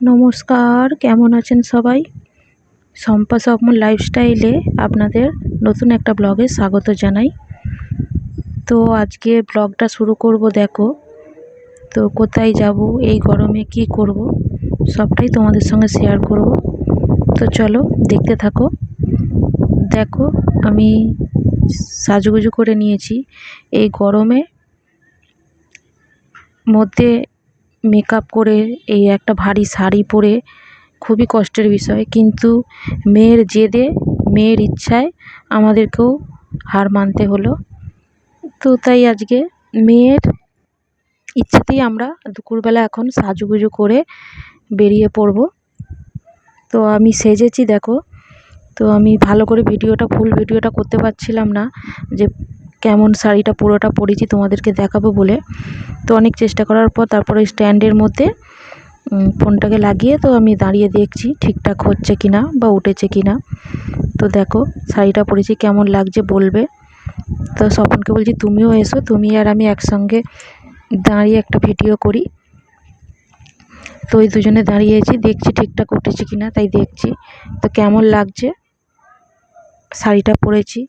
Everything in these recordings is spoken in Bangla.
নমস্কার, কেমন আছেন সবাই? শম্পা স্বপ্ন লাইফস্টাইলে আপনাদের নতুন একটা ব্লগে স্বাগত জানাই। তো আজকে ব্লগটা শুরু করব দেখো, তো কোথায় যাব, এই গরমে কি করব, সবটাই তোমাদের সঙ্গে শেয়ার করব। তো চলো দেখতে থাকো। দেখো, আমি সাজুগুজু করে নিয়েছি। এই গরমে মধ্যে মেকআপ করে এই একটা ভারী শাড়ি পরে খুবই কষ্টের বিষয়। কিন্তু মেয়ের জেদে, মেয়ের ইচ্ছায় আমাদেরকেও হার মানতে হলো। তো তাই আজকে মেয়ের ইচ্ছাতেই আমরা দুপুরবেলা এখন সাজুগুজু করে বেরিয়ে পড়ব। তো আমি সেজেছি, দেখো। তো আমি ভালো করে ভিডিওটা ফুল ভিডিওটা করতে পারছিলাম না যে কেমন শাড়িটা পুরোটা পরেছি তোমাদেরকে দেখাবো বলে। তো অনেক চেষ্টা করার পর তারপরে স্ট্যান্ডের মধ্যে ফোনটাকে লাগিয়ে তো আমি দাঁড়িয়ে দেখছি ঠিকঠাক হচ্ছে কি না বা উঠেছে কি না তো দেখো শাড়িটা পরেছি, কেমন লাগছে বলবে। তো স্বপনকে বলছি, তুমিও এসো, তুমি আর আমি একসঙ্গে দাঁড়িয়ে একটা ভিডিও করি। তো ওই দুজনে দাঁড়িয়েছি, দেখছি ঠিকঠাক উঠেছে কি না তাই দেখছি। তো কেমন লাগছে শাড়িটা পরেছি?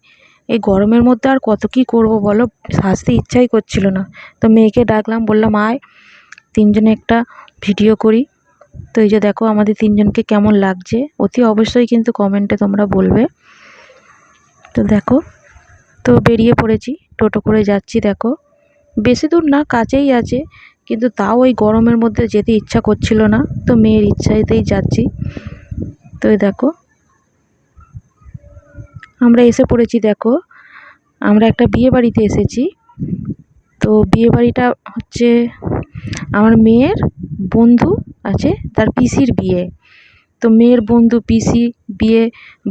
এই গরমের মধ্যে আর কত কী করব বলো? সাজতে ইচ্ছাই করছিল না। তো মেয়েকে ডাকলাম, বললাম, আয়, তিনজনে একটা ভিডিও করি। তো এই যে দেখো, আমাদের তিনজনকে কেমন লাগছে? অতি অবশ্যই কিন্তু কমেন্টে তোমরা বলবে। তো দেখো, তো বেরিয়ে পড়েছি, টোটো করে যাচ্ছি, দেখো। বেশি দূর না, কাছেই আছে। কিন্তু তাও ওই গরমের মধ্যে যেতে ইচ্ছা করছিল না। তো মেয়ের ইচ্ছাতেই যাচ্ছি। তো দেখো আমরা এসে পড়েছি, দেখো। আমরা একটা বিয়ে বাড়িতে এসেছি। তো বিয়ে বাড়িটা হচ্ছে আমার মেয়ের বন্ধু আছে, তার পিসির বিয়ে। তো মেয়ের বন্ধু, পিসি, বিয়ে,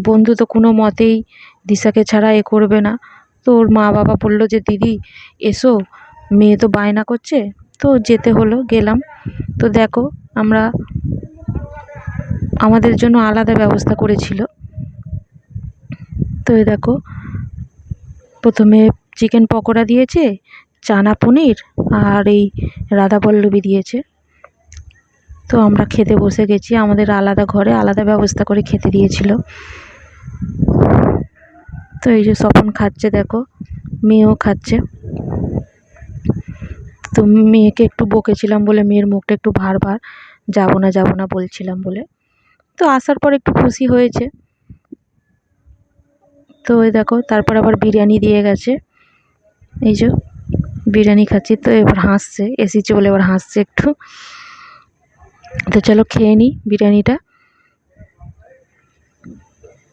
বন্ধু তো কোনো মতেই দিশাকে ছাড়া এ করবে না। তো ওর মা বাবা বলল যে, দিদি, এসো। মেয়ে তো বায়না করছে, তো যেতে হলো, গেলাম। তো দেখো, আমরা আমাদের জন্য আলাদা ব্যবস্থা করেছিল। তো এই দেখো, প্রথমে চিকেন পকোড়া দিয়েছে, চানা পনির আর এই রাধাপল্লবী দিয়েছে। তো আমরা খেতে বসে গেছি, আমাদের আলাদা ঘরে আলাদা ব্যবস্থা করে খেতে দিয়েছিল। তো এই যে স্বপন খাচ্ছে দেখো, মেয়েও খাচ্ছে। তো মেয়েকে একটু বকেছিলাম বলে, মেয়ের মুখটা একটু ভার ভার, যাব না যাব না বলছিলাম বলে। তো আসার পর একটু খুশি হয়েছে। তো ওই দেখো, তারপর আবার বিরিয়ানি দিয়ে গেছে। এই যে বিরিয়ানি খাচ্ছি, তো এবার হাসছে, এসেছে বলে এবার হাসছে একটু। তো চলো খেয়ে নিই বিরিয়ানিটা।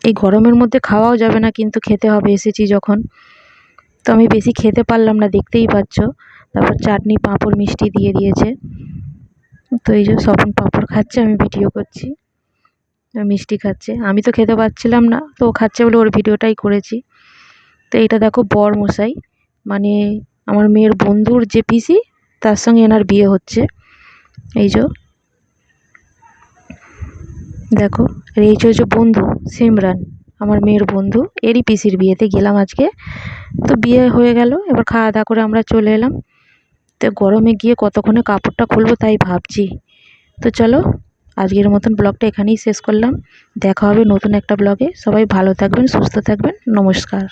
এই গরমের মধ্যে খাওয়াও যাবে না, কিন্তু খেতে হবে, এসেছি যখন। তো আমি বেশি খেতে পারলাম না, দেখতেই পাচ্ছ। তারপর চাটনি, পাঁপড়, মিষ্টি দিয়ে দিয়েছে। তো এই যে স্বপন পাঁপড় খাচ্ছে, আমি ভিডিও করছি। মিষ্টি খাচ্ছে। আমি তো খেতে পারছিলাম না, তো ও খাচ্ছে বলে ওর ভিডিওটাই করেছি। তো এইটা দেখো বর মশাই মানে আমার মেয়ের বন্ধুর যে পিসি, তার সঙ্গে এনার বিয়ে হচ্ছে। এই যে দেখো, আর এই যে বন্ধু, সিমরান, আমার মেয়ের বন্ধু, এরই পিসির বিয়েতে গেলাম আজকে। তো বিয়ে হয়ে গেল, এবার খাওয়া দাওয়া করে আমরা চলে এলাম। তো গরমে গিয়ে কতক্ষণে কাপড়টা খুলবো তাই ভাবছি। তো চলো আজকের মতন ব্লগটা এখানেই শেষ করলাম। দেখা হবে নতুন একটা ব্লগে। সবাই ভালো থাকবেন, সুস্থ থাকবেন। নমস্কার।